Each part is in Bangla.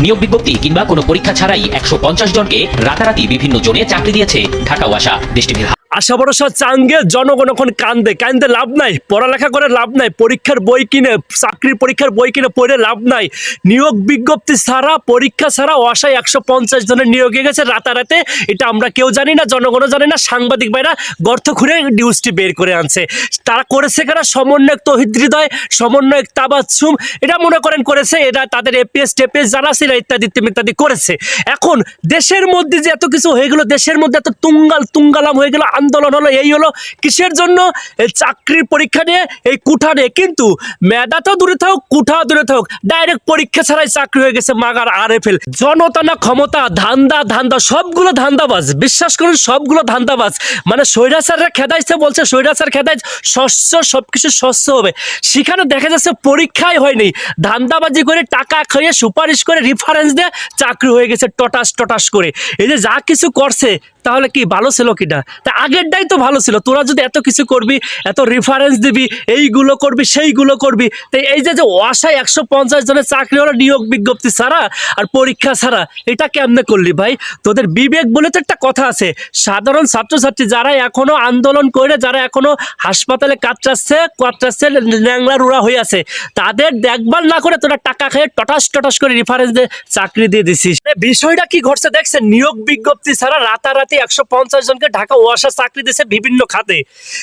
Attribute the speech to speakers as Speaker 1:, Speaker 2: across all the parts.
Speaker 1: নিয়োগ বিজ্ঞপ্তি কিংবা কোনো পরীক্ষা ছাড়াই একশো পঞ্চাশ জনকে রাতারাতি বিভিন্ন জোনে চাকরি দিয়েছে ঢাকা ওয়াসা দেশ টিভির
Speaker 2: আশা ভরসা, চাঙ্গে জনগণ এখন কান্দে। কান্দে লাভ নাই, পড়ালেখা করে লাভ নাই, পরীক্ষার বই কিনে, চাকরির পরীক্ষার বই কিনে পড়ে লাভ নাই। নিয়োগ বিজ্ঞপ্তি ছাড়া, পরীক্ষা ছাড়া অসায় একশো পঞ্চাশ জনের নিয়োগ হয়ে গেছে রাতারাতে। এটা আমরা কেউ জানি না, জনগণও জানি না, সাংবাদিক ভাইরা গর্ত খুঁড়ে নিউজটি বের করে আনছে। তারা করেছে কারা? সমন্বয়ক তহিদ হৃদয়, সমন্বয়ক তাবাচ্ছুম এটা মনে করেন করেছে এটা তাদের এপিএস টেপিএস জানা ছিল, ইত্যাদি ইত্যাদি করেছে। এখন দেশের মধ্যে যে এত কিছু হয়ে গেল, দেশের মধ্যে এত তুঙ্গাল তুঙ্গালাম হয়ে গেল আন্দোলন হলো, এই হলো কিসের জন্য? এই চাকরির পরীক্ষা নিয়ে এই কুঠা নিয়ে। কিন্তু মেধা তো দূরে থাকুক, কুঠা দূরে থাকুক ডাইরেক্ট পরীক্ষা ছাড়াই চাকরি হয়ে গেছে মাগার আর এফ এল জনতা না ক্ষমতা, ধান্দা ধান্দা, সবগুলো ধান্দাবাজ। বিশ্বাস করুন, সবগুলো ধান্দাবাজ। মানে স্বৈরাচাররা খেদাইছে, বলছে স্বৈরাচার খেদাই শস্য, সবকিছু শস্য হবে। সেখানে দেখা যাচ্ছে পরীক্ষাই হয়নি। ধান্দাবাজি করে টাকা খাইয়ে সুপারিশ করে রেফারেন্স দিয়ে চাকরি হয়ে গেছে টটাস টটাস করে। এই যে যা কিছু করছে তাহলে কি ভালো ছিল কিনা? তা আগেরটাই তো ভালো ছিল। তোরা যদি এত কিছু করবি, এত রেফারেন্স দিবি, এইগুলো করবি, সেইগুলো করবি, তো এই যে যে অসায় একশো পঞ্চাশ জনের চাকরি হলো নিয়োগ বিজ্ঞপ্তি ছাড়া আর পরীক্ষা ছাড়া, এটা কেমনে করলি ভাই? তোদের বিবেক বলে তো একটা কথা আছে। সাধারণ ছাত্রছাত্রী যারা এখনও আন্দোলন করে, যারা এখনও হাসপাতালে কাটরাচ্ছে কাটরাচ্ছে ন্যাংলা রুড়া হয়ে আছে, তাদের দেখভাল না করে তোরা টাকা খেয়ে টটাস টটাস করে রেফারেন্স দিয়ে চাকরি দিয়ে দিছিস। বিষয়টা কি ঘটছে? দেখছেন নিয়োগ বিজ্ঞপ্তি ছাড়া রাতারাতি একশো পঞ্চাশ জনকে ঢাকা ওয়াসা চাকরি দিয়েছে বিভিন্ন খাতে।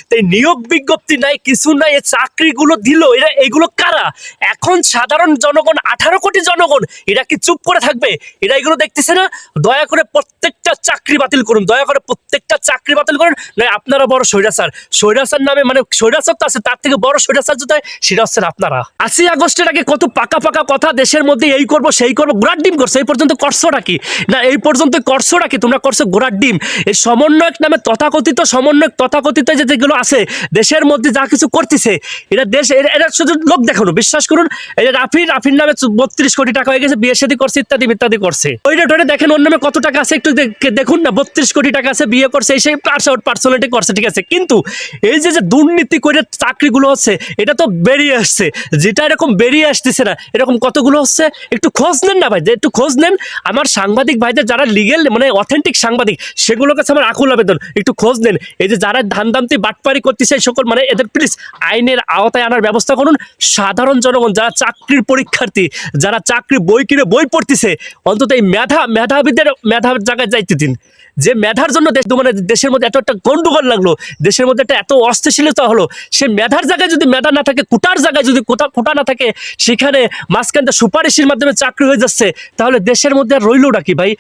Speaker 2: তাই নিয়োগ বিজ্ঞপ্তি নাই, কিছু নাই, এই চাকরিগুলো দিল, এরা এগুলো কারা? এখন সাধারণ জনগণ, আঠারো কোটি জনগণ, এরা কি চুপ করে থাকবে? এরা এগুলো দেখতেছে না? দয়া করে প্রত্যেকটা চাকরি বাতিল করুন। দয়া করে প্রত্যেকটা চাকরি বাতিল করুন। না আপনারা বড় স্বৈরাচার। স্বৈরাচার নামে মানে স্বৈরাচার তো আছে, তার থেকে বড় স্বৈরাচার যদি সেটা হচ্ছেন আপনারা। আশি আগস্টের আগে কত পাকা পাকা কথা দেশের মধ্যে এই করব, সেই করব গোড়ার ডিম করছ, এই পর্যন্ত করছোটা কি না, এই পর্যন্ত করছোটা কি তোমরা করছ গোড়ার ডিম। এই সমন্বয়ক নামে তথাকথিত সমন্বয়ক তথাকথিত যেগুলো আছে, দেশের মধ্যে যা কিছু করতেছে, এটা দেশ এরা শুধু লোক দেখানো, বিশ্বাস করুন যে রাফি রাফির নামে বত্রিশ কোটি টাকা হয়ে গেছে, বিয়ে শাদী করছে, ইত্যাদি ইত্যাদি করছে। ওই রেটরে দেখেন, ওর নামে কত টাকা আছে, একটু দেখ- দেখুন না বত্রিশ কোটি টাকা আছে, বিয়ে করছে সেই পার্সোনালিটি করছে, ঠিক আছে? কিন্তু এই যে যে দুর্নীতি করে চাকরিগুলো হচ্ছে, এটা তো বেরিয়ে আসছে। যেটা এরকম বেরিয়ে আসতেছে না, এরকম কতগুলো হচ্ছে? একটু খোঁজ নেন না ভাই, যে একটু খোঁজ নেন। আমার সাংবাদিক ভাইদের যারা লিগেল মানে অথেন্টিক সাংবাদিক, সেগুলোর কাছে আমার আকুল আবেদন, একটু খোঁজ নেন। এই যে যারা ধান দামতি বাটপারি করতেছে সকল মানে এদের প্লিজ আইনের আওতায় আনার ব্যবস্থা করুন। সাধারণ জনগণ, যারা চাকরির পরীক্ষার্থী, যারা চাকরি বই কিনে বই পড়তেছে, অন্তত এই মেধা, মেধাবীদের, মেধার জায়গায় যাইতে দিন। যে মেধার জন্য দেশ মানে দেশের মধ্যে এত একটা গন্ডগোল লাগল, দেশের মধ্যে একটা এত অস্থিশীলতা হলো, সে মেধার জায়গায় যদি মেধা না থাকে, কোটার জায়গায় যদি কোথা কোটা না থাকে, সেখানে মাঝখানটা সুপারিশের মাধ্যমে চাকরি হয়ে যাচ্ছে, তাহলে দেশের মধ্যে আর রইলটা কি ভাই?